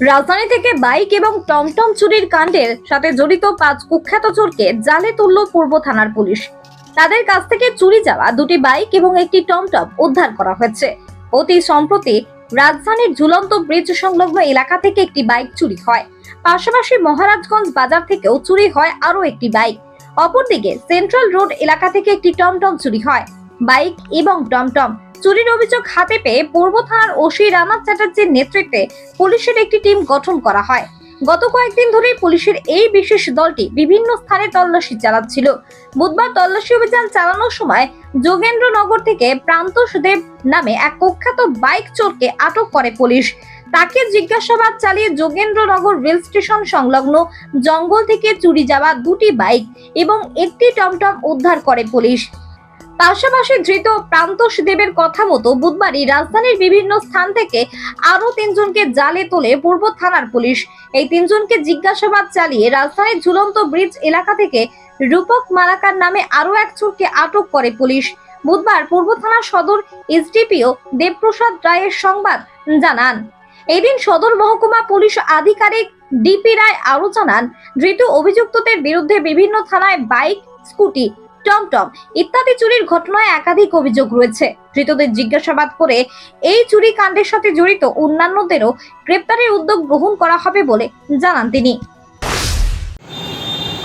রাজধানী থেকে বাইক এবং টমটম চুরির কাণ্ডের সাথে জড়িত পাঁচ কুখ্যাত চোরকে জালে তুলল পূর্ব থানার পুলিশ। তাদের কাছ থেকে চুরি যাওয়া দুটি বাইক এবং একটি টমটম উদ্ধার করা হয়েছে। অতি সম্প্রতি রাজধানীর ঝুলন্ত ব্রিজ সংলগ্ন এলাকা থেকে একটি বাইক চুরি হয়। পাশাপাশি মহারাজগঞ্জ বাজার থেকেও চুরি হয় আরও একটি বাইক। অপরদিকে সেন্ট্রাল রোড এলাকা থেকে একটি টমটম চুরি হয়। বাইক এবং টমটম। চুরির অভিযোগ হাতে পেয়ে পূর্ব থানার ওসি রানা চ্যাটার্জির নেতৃত্বে পুলিশের একটি টিম গঠন করা হয়। গত কয়েকদিন ধরেই পুলিশের এই বিশেষ দলটি বিভিন্ন স্থানে তল্লাশি চালাচ্ছিল। বুধবার তল্লাশি অভিযান চালানোর সময় যোগেন্দ্রনগর থেকে প্রান্তোষ দেব নামে এক কুখ্যাত বাইক চোরকে আটক করে পুলিশ। তাকে জিজ্ঞাসাবাদ চালিয়ে যোগেন্দ্রনগর রেল স্টেশন সংলগ্ন জঙ্গল থেকে চুরি যাওয়া দুটি বাইক এবং একটি টমটম উদ্ধার করে পুলিশ। পাশাপাশি ধৃত প্রান্তোষ দেবের কথা মতো বুধবারই রাজধানীর বিভিন্ন স্থান থেকে আরও তিনজনকে জালে তোলে পূর্ব থানার পুলিশ। এই তিনজনকে জিজ্ঞাসাবাদ চালিয়ে রাজধানীর ঝুলন্ত ব্রিজ এলাকা থেকে রূপক মালাকার নামে আরও এক চোরকে আটক করে পুলিশ। বুধবার পূর্ব থানা সদর এসডিপিও দেবপ্রসাদ রায়ের সংবাদ জানান। এদিন সদর মহকুমা পুলিশ আধিকারিক ডিপি রায় আরও জানান, ধৃত অভিযুক্তদের বিরুদ্ধে বিভিন্ন থানায় বাইক, স্কুটি টমটম ইত্যাদি চুরির ঘটনায় একাধিক অভিযোগ রয়েছে। ধৃতদের জিজ্ঞাসাবাদ করে এই চুরি কাণ্ডের সাথে জড়িত অন্যান্যদেরও গ্রেপ্তারের উদ্যোগ গ্রহণ করা হবে বলে জানান তিনি।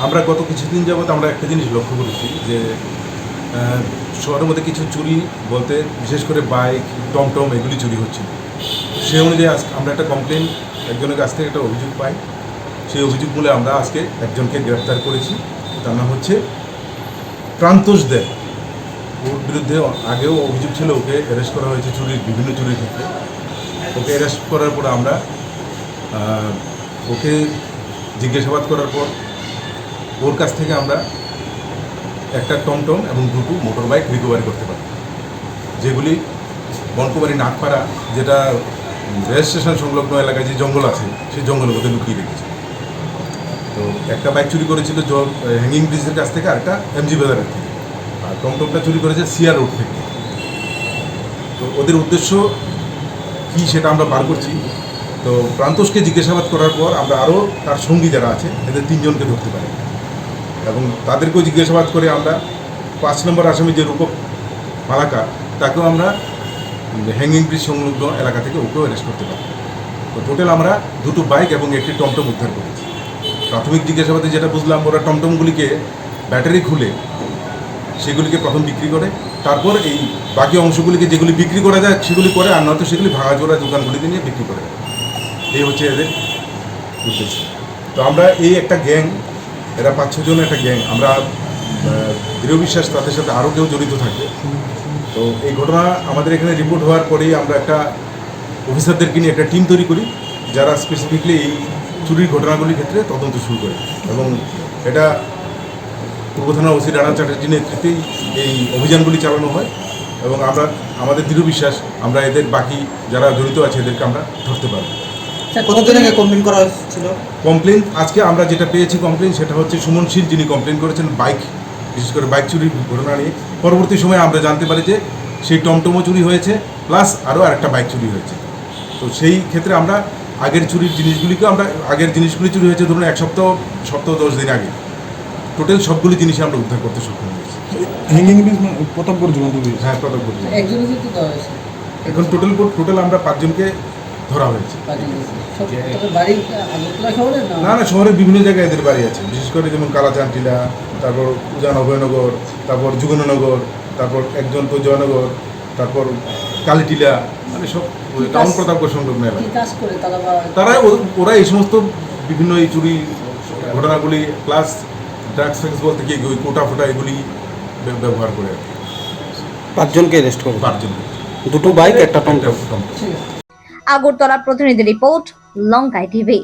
আমরা গত কিছুদিন যাবত আমরা একটা জিনিস লক্ষ্য করেছি যে শহরের মধ্যে কিছু চুরি বলতে বিশেষ করে বাইক, টমটম এগুলি চুরি হচ্ছে। সেই অনুযায়ী আমরা একটা কমপ্লেন একজনের কাছ থেকে একটা অভিযোগ পাই। সেই অভিযোগ বলে আমরা আজকে একজনকে গ্রেপ্তার করেছি। তার নাম হচ্ছে প্রান্তোষ দেব ওর বিরুদ্ধে আগেও অভিযোগ ছিল ওকে অ্যারেস্ট করা হয়েছে চুরির, বিভিন্ন চুরির ক্ষেত্রে। ওকে অ্যারেস্ট করার পর আমরা ওকে জিজ্ঞাসাবাদ করার পর ওর কাছ থেকে আমরা একটা টমটম এবং দুটো মোটর বাইক রিকভারি করতে পারি। যেগুলি বনকুমারী নাগপাড়া, যেটা রেল স্টেশন সংলগ্ন এলাকায় যে জঙ্গল আছে, সেই জঙ্গলের মধ্যে লুকিয়ে রেখেছে। তো একটা বাইক চুরি করেছিল জল হ্যাঙ্গিং ব্রিজের কাছ থেকে, আরেকটা এমজি বাজারের থেকে। আর টমটমটা চুরি করেছে সিআর রোড থেকে। তো ওদের উদ্দেশ্য কী সেটা আমরা বার করছি। তো প্রান্তোষকে জিজ্ঞাসাবাদ করার পর আমরা আরও তার সঙ্গী যারা আছে, এদের তিনজনকে ধরতে পারি। এবং তাদেরকেও জিজ্ঞাসাবাদ করে আমরা পাঁচ নম্বর আসামি যে রূপক মালাকা তাকেও আমরা হ্যাঙ্গিং ব্রিজ সংলগ্ন এলাকা থেকে ওকেও অ্যারেস্ট করতে পারি। তো টোটাল আমরা দুটো বাইক এবং একটি টমটম উদ্ধার করেছি। প্রাথমিক জিজ্ঞাসাবাদে যেটা বুঝলাম, ওরা টমটমগুলিকে ব্যাটারি খুলে সেগুলিকে প্রথম বিক্রি করে। তারপর এই বাকি অংশগুলিকে যেগুলি বিক্রি করা যায়, সেগুলি করে আর নয়তো সেগুলি ভাঙাচোরা দোকানগুলিতে নিয়ে বিক্রি করে এই হচ্ছে এদের উদ্দেশ্য। তো আমরা এই একটা গ্যাং, এরা পাঁচ ছজন একটা গ্যাং, আমরা দৃঢ় বিশ্বাস তাদের সাথে আরও কেউ জড়িত থাকবে তো এই ঘটনা আমাদের এখানে রিপোর্ট হওয়ার পরেই আমরা একটা অফিসারদেরকে নিয়ে একটা টিম তৈরি করি, যারা স্পেসিফিকলি এই চুরির ঘটনাগুলির ক্ষেত্রে তদন্ত শুরু করে এবং এটা পূর্ব থানা ওসি রানা চ্যাটার্জি নেতৃত্বেই এই অভিযানগুলি চালানো হয় এবং আমরা আমাদের দৃঢ় বিশ্বাস আমরা এদের বাকি যারা জড়িত আছে এদেরকে আমরা ধরতে পারব। কতদিন আগে কমপ্লেন করা হয়েছিল? কমপ্লেন আজকে আমরা যেটা পেয়েছি কমপ্লেন সেটা হচ্ছে সুমন শীল যিনি কমপ্লেন করেছেন বাইক বিশেষ করে বাইক চুরির ঘটনা নিয়ে। পরবর্তী সময়ে আমরা জানতে পারি যে সেই টমটমও চুরি হয়েছে প্লাস আরও আরেকটা বাইক চুরি হয়েছে। তো সেই ক্ষেত্রে আমরা আগের চুরির জিনিসগুলিকে আমরা আগের জিনিসগুলি চুরি হয়েছে ধরুন এক সপ্তাহ সপ্তাহ দশ দিন আগে। টোটাল সবগুলি জিনিসই আমরা উদ্ধার করতে সক্ষম হয়েছি। হ্যাঙ্গিং ব্রিজ প্রথম করে হ্যাঁ হয়েছে এখন টোটাল টোটাল আমরা পাঁচজনকে ধরা হয়েছে। না? না শহরের বিভিন্ন জায়গায় এদের বাড়ি আছে। বিশেষ করে যেমন কালাচান টিলা তারপর উজান অভয়নগর তারপর যুগননগর তারপর একজন তো জয়নগর তারপর কালীটিলা মানে সব টাউন প্রতাপগড় সংলগ্ন তারা ও- ওরা এই সমস্ত বিভিন্ন এই চুরি ঘটনাগুলি প্লাস ড্রাগস ফ্যাক্স বলতে কি ওই কোটা ফোটা এগুলি ব্যবহার করে। পাঁচজনকে অ্যারেস্ট করবে পাঁচজন। দুটো বাইক একটা টমটম। আছে। আগরতলা প্রতিনিধি রিপোর্ট লঙ্কাই টিভি।